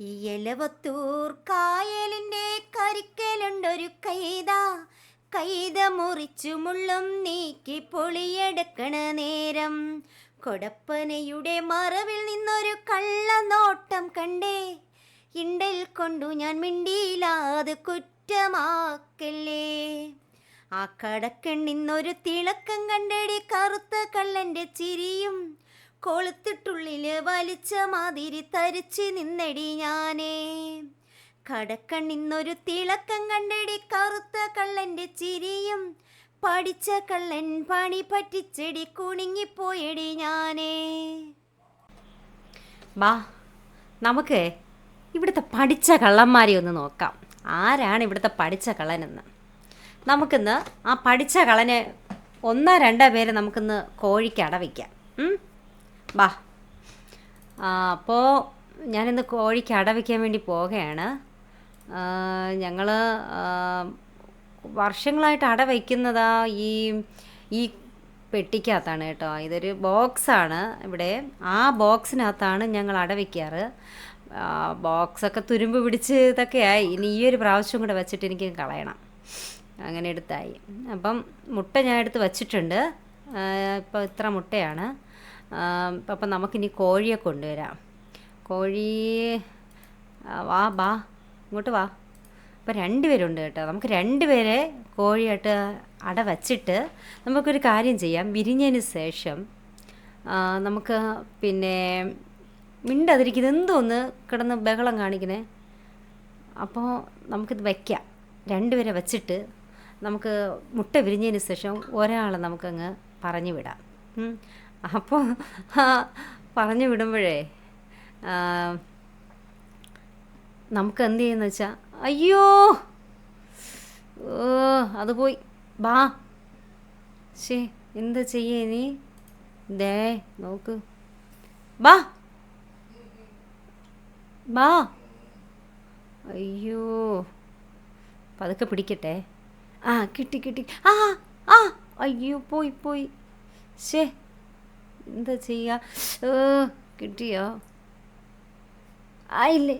ഈ എലവത്തൂർ കായലിന്റെ കരിക്കലുണ്ടൊരു കൈത. കൈത മുറിച്ചു മുള്ളും നീക്കി പൊളിയെടുക്കണ നേരം. കൊടപ്പനയുടെ മറവിൽ നിന്നൊരു കള്ളനോട്ടം കണ്ടേ. ഇണ്ടൽ കൊണ്ടു ഞാൻ മിണ്ടിയില്ലാതെ കുറ്റമാക്കല്ലേ. ആ കടക്കണ്ണിന്നൊരു തിളക്കം കണ്ടടി കറുത്ത കള്ളന്റെ ചിരിയും. കൊളുത്തിട്ടുള്ളിൽ വലിച്ച മാതിരി തരിച്ച് നിന്നടി ഞാനേ. കടക്കണ്ണിന്നൊരു തിളക്കം കണ്ടടി കറുത്ത കള്ളന്റെ ചിരിയും. പഠിച്ച കള്ളൻ പണി പറ്റിച്ചെടി കുണുങ്ങിപ്പോയടി ഞാനേ. ബാ നമുക്ക് ഇവിടുത്തെ പഠിച്ച കള്ളന്മാരെ ഒന്ന് നോക്കാം. ആരാണ് ഇവിടുത്തെ പഠിച്ച കള്ളനെന്ന്? നമുക്കിന്ന് ആ പഠിച്ച കള്ളനെ ഒന്നോ രണ്ടോ പേര് നമുക്കിന്ന് കോഴിക്ക് അടവയ്ക്കാം? ബാ അപ്പോൾ ഞാനിന്ന് കോഴിക്ക് അടവയ്ക്കാൻ വേണ്ടി പോവുകയാണ്. ഞങ്ങൾ വർഷങ്ങളായിട്ട് അട വയ്ക്കുന്നതാ ഈ ഈ പെട്ടിക്കകത്താണ് കേട്ടോ. ഇതൊരു ബോക്സാണ് ഇവിടെ. ആ ബോക്സിനകത്താണ് ഞങ്ങൾ അട വയ്ക്കാറ് ബോക്സൊക്കെ തുരുമ്പ് പിടിച്ച് ഇതൊക്കെയായി ഇനി ഈ ഒരു പ്രാവശ്യം കൂടെ വെച്ചിട്ട് എനിക്ക് കളയണം. അങ്ങനെ എടുത്തായി. അപ്പം മുട്ട ഞാൻ എടുത്ത് വച്ചിട്ടുണ്ട്. ഇപ്പോൾ ഇത്ര മുട്ടയാണ്. അപ്പം നമുക്കിനി കോഴിയെ കൊണ്ടുവരാം. കോഴി വാ ബാ ഇങ്ങോട്ട് വാ. അപ്പോൾ രണ്ട് പേരുണ്ട് കേട്ടോ. നമുക്ക് രണ്ട് പേരെ കോഴിയായിട്ട് അട വച്ചിട്ട് നമുക്കൊരു കാര്യം ചെയ്യാം. വിരിഞ്ഞതിന് ശേഷം നമുക്ക് പിന്നെ മിണ്ടാതിരിക്കുന്നത് എന്തോന്ന് കിടന്ന് ബഹളം കാണിക്കണേ. അപ്പോൾ നമുക്കിത് വയ്ക്കാം രണ്ടുപേരെ വച്ചിട്ട് നമുക്ക് മുട്ട വിരിഞ്ഞതിന് ശേഷം ഒരാളെ നമുക്കങ്ങ് പറഞ്ഞു വിടാം. അപ്പോൾ പറഞ്ഞു വിടുമ്പോഴേ നമുക്ക് എന്ത് ചെയ്യുന്ന വെച്ചാൽ അയ്യോ അത് പോയി. ബാ. ശേ എന്താ ചെയ്യേ നീ? ദേ നോക്ക്. ബാ. ബാ. അയ്യോ പതുക്കെ പിടിക്കട്ടെ. ആ കിട്ടി കിട്ടി. ആ ആ അയ്യോ പോയി പോയി. ശേ എന്താ ചെയ്യുക കിട്ടിയോ? ആയില്ലേ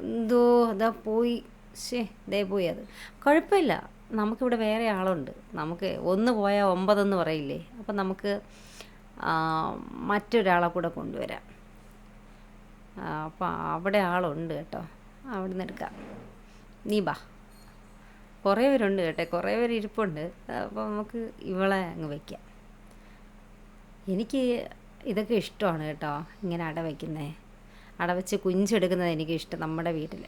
എന്തോ അതാ പോയി. ശേ ദേ പോയി അത്. കുഴപ്പമില്ല. നമുക്കിവിടെ വേറെ ആളുണ്ട്. നമുക്ക് ഒന്ന് പോയാൽ ഒമ്പതെന്ന് പറയില്ലേ. അപ്പം നമുക്ക് മറ്റൊരാളെ കൂടെ കൊണ്ടുവരാം. അപ്പം അവിടെ ആളുണ്ട് കേട്ടോ. അവിടെ നിന്ന് എടുക്കാം. നീ ബാ കുറേ പേരുണ്ട് കേട്ടോ. കുറേ പേര് ഇരിപ്പുണ്ട്. അപ്പോൾ നമുക്ക് ഇവളെ അങ്ങ് വയ്ക്കാം എനിക്ക് ഇതൊക്കെ ഇഷ്ടമാണ് കേട്ടോ ഇങ്ങനെ അട വയ്ക്കുന്നത് അട വെച്ച് കുഞ്ചെടുക്കുന്നത് എനിക്ക് ഇഷ്ടം നമ്മുടെ വീട്ടിൽ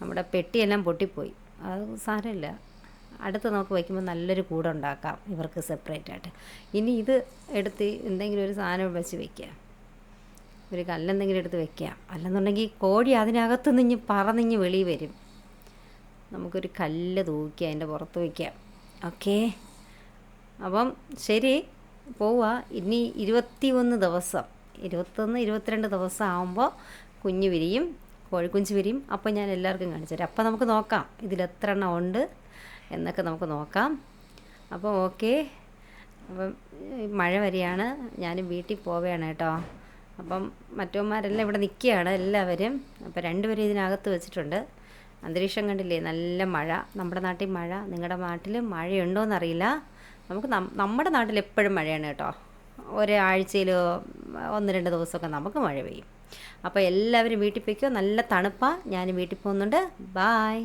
നമ്മുടെ പെട്ടിയെല്ലാം പൊട്ടിപ്പോയി. അത് സാരമില്ല. അടുത്ത് നമുക്ക് വയ്ക്കുമ്പോൾ നല്ലൊരു കൂടുണ്ടാക്കാം ഇവർക്ക് സെപ്പറേറ്റ് ആയിട്ട്. ഇനി ഇത് എടുത്ത് എന്തെങ്കിലും ഒരു സാധനം വെച്ച് വെക്കുക ഒരു കല്ലെന്തെങ്കിലും എടുത്ത് വെക്കാം. അല്ലെന്നുണ്ടെങ്കിൽ കോഴി അതിനകത്ത് നിന്ന് പറന്നിഞ്ഞ് വെളി വരും. നമുക്കൊരു കല്ല് തൂക്കി അതിന്റെ പുറത്ത് വയ്ക്കാം ഓക്കേ? അപ്പം ശരി. പോവുക ഇനി ഇരുപത്തി ഒന്ന് ദിവസം. ഇരുപത്തൊന്ന് ഇരുപത്തിരണ്ട് ദിവസം ആകുമ്പോൾ കുഞ്ഞ് വിരിയും കോഴിക്കുഞ്ച് വിരിയും. അപ്പോൾ ഞാൻ എല്ലാവർക്കും കാണിച്ചു തരാം. അപ്പോൾ നമുക്ക് നോക്കാം. ഇതിലെത്ര എണ്ണം ഉണ്ട് എന്നൊക്കെ നമുക്ക് നോക്കാം. അപ്പോൾ ഓക്കെ. അപ്പം മഴ വരികയാണ് ഞാനും വീട്ടിൽ പോവുകയാണ് കേട്ടോ. അപ്പം മറ്റവന്മാരെല്ലാം ഇവിടെ നിൽക്കുകയാണ് എല്ലാവരും. അപ്പോൾ രണ്ടുപേരും ഇതിനകത്ത് വെച്ചിട്ടുണ്ട്. അന്തരീക്ഷം കണ്ടില്ലേ? നല്ല മഴ. നമ്മുടെ നാട്ടിൽ മഴ. നിങ്ങളുടെ നാട്ടിൽ മഴയുണ്ടോയെന്നറിയില്ല നമുക്ക് നമ്മുടെ നാട്ടിൽ എപ്പോഴും മഴയാണ് കേട്ടോ. ഒരാഴ്ചയിൽ ഒന്ന് രണ്ട് ദിവസമൊക്കെ നമുക്ക് മഴ പെയ്യും. അപ്പോൾ എല്ലാവരും വീട്ടിൽ പോയിക്കോ. നല്ല തണുപ്പാണ് ഞാൻ വീട്ടിൽ പോകുന്നുണ്ട്. ബായ്